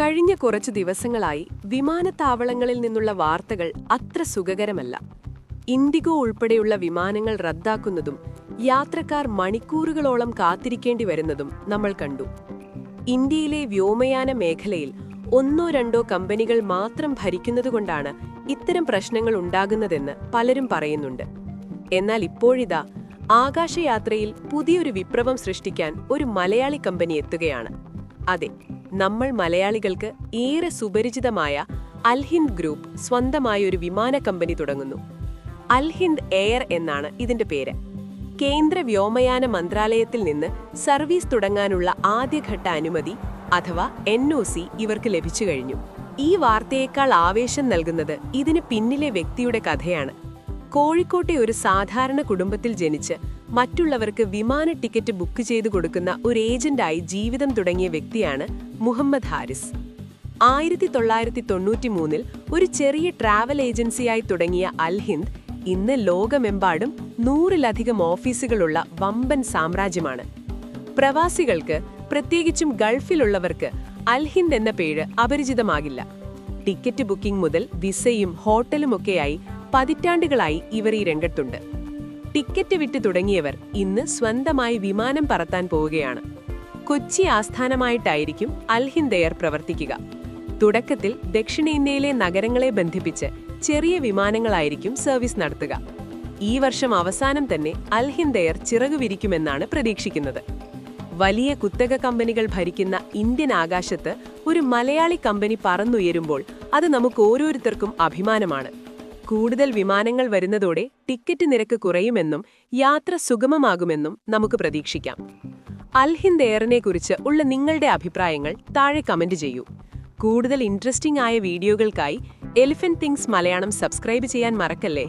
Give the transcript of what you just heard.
കഴിഞ്ഞ കുറച്ച് ദിവസങ്ങളായി വിമാനത്താവളങ്ങളിൽ നിന്നുള്ള വാർത്തകൾ അത്ര സുഖകരമല്ല. ഇൻഡിഗോ ഉൾപ്പെടെയുള്ള വിമാനങ്ങൾ റദ്ദാക്കുന്നതും യാത്രക്കാർ മണിക്കൂറുകളോളം കാത്തിരിക്കേണ്ടി വരുന്നതും നമ്മൾ കണ്ടു. ഇന്ത്യയിലെ വ്യോമയാന മേഖലയിൽ ഒന്നോ രണ്ടോ കമ്പനികൾ മാത്രം ഭരിക്കുന്നതുകൊണ്ടാണ് ഇത്തരം പ്രശ്നങ്ങൾ ഉണ്ടാകുന്നതെന്ന് പലരും പറയുന്നുണ്ട്. എന്നാൽ ഇപ്പോഴിതാ ആകാശയാത്രയിൽ പുതിയൊരു വിപ്ലവം സൃഷ്ടിക്കാൻ ഒരു മലയാളി കമ്പനി എത്തുകയാണ്. അതെ നമ്മൾ മലയാളികൾക്ക് ഏറെ സുപരിചിതമായ അൽഹിന്ദ് ഗ്രൂപ്പ് സ്വന്തമായ ഒരു വിമാന കമ്പനി തുടങ്ങുന്നു. അൽഹിന്ദ് എയർ എന്നാണ് ഇതിന്റെ പേര്. കേന്ദ്ര വ്യോമയാന മന്ത്രാലയത്തിൽ നിന്ന് സർവീസ് തുടങ്ങാനുള്ള ആദ്യഘട്ട അനുമതി അഥവാ എൻ ഒ സി ഇവർക്ക് ലഭിച്ചു കഴിഞ്ഞു. ഈ വാർത്തയേക്കാൾ ആവേശം നൽകുന്നത് ഇതിന് പിന്നിലെ വ്യക്തിയുടെ കഥയാണ്. കോഴിക്കോട്ടെ ഒരു സാധാരണ കുടുംബത്തിൽ ജനിച്ച് മറ്റുള്ളവർക്ക് വിമാന ടിക്കറ്റ് ബുക്ക് ചെയ്തു കൊടുക്കുന്ന ഒരു ഏജന്റായി ജീവിതം തുടങ്ങിയ വ്യക്തിയാണ് മുഹമ്മദ് ഹാരിസ്. ആയിരത്തി തൊള്ളായിരത്തി തൊണ്ണൂറ്റി മൂന്നിൽ ഒരു ചെറിയ ട്രാവൽ ഏജൻസിയായി തുടങ്ങിയ അൽഹിന്ദ് ഇന്ന് ലോകമെമ്പാടും നൂറിലധികം ഓഫീസുകളുള്ള വമ്പൻ സാമ്രാജ്യമാണ്. പ്രവാസികൾക്ക് പ്രത്യേകിച്ചും ഗൾഫിലുള്ളവർക്ക് അൽഹിന്ദ് എന്ന പേര് അപരിചിതമാകില്ല. ടിക്കറ്റ് ബുക്കിംഗ് മുതൽ വിസയും ഹോട്ടലുമൊക്കെയായി പതിറ്റാണ്ടുകളായി ഇവർ ഈ രംഗത്തുണ്ട്. ടിക്കറ്റ് വിറ്റ് തുടങ്ങിയവർ ഇന്ന് സ്വന്തമായി വിമാനം പറത്താൻ പോവുകയാണ്. കൊച്ചി ആസ്ഥാനമായിട്ടായിരിക്കും അൽഹിന്ദ് എയർ പ്രവർത്തിക്കുക. തുടക്കത്തിൽ ദക്ഷിണേന്ത്യയിലെ നഗരങ്ങളെ ബന്ധിപ്പിച്ച് ചെറിയ വിമാനങ്ങളായിരിക്കും സർവീസ് നടത്തുക. ഈ വർഷം അവസാനം തന്നെ അൽഹിന്ദ് എയർ ചിറകു വിരിക്കുമെന്നാണ് പ്രതീക്ഷിക്കുന്നത്. വലിയ കുത്തക കമ്പനികൾ ഭരിക്കുന്ന ഇന്ത്യൻ ആകാശത്ത് ഒരു മലയാളി കമ്പനി പറന്നുയരുമ്പോൾ അത് നമുക്ക് ഓരോരുത്തർക്കും അഭിമാനമാണ്. കൂടുതൽ വിമാനങ്ങൾ വരുന്നതോടെ ടിക്കറ്റ് നിരക്ക് കുറയുമെന്നും യാത്ര സുഗമമാകുമെന്നും നമുക്ക് പ്രതീക്ഷിക്കാം. അൽഹിന്ദ് എയറിനെ കുറിച്ച് ഉള്ള നിങ്ങളുടെ അഭിപ്രായങ്ങൾ താഴെ കമന്റ് ചെയ്യൂ. കൂടുതൽ ഇൻട്രസ്റ്റിംഗ് ആയ വീഡിയോകൾക്കായി എലിഫന്റ് തിങ്സ് മലയാളം സബ്സ്ക്രൈബ് ചെയ്യാൻ മറക്കല്ലേ?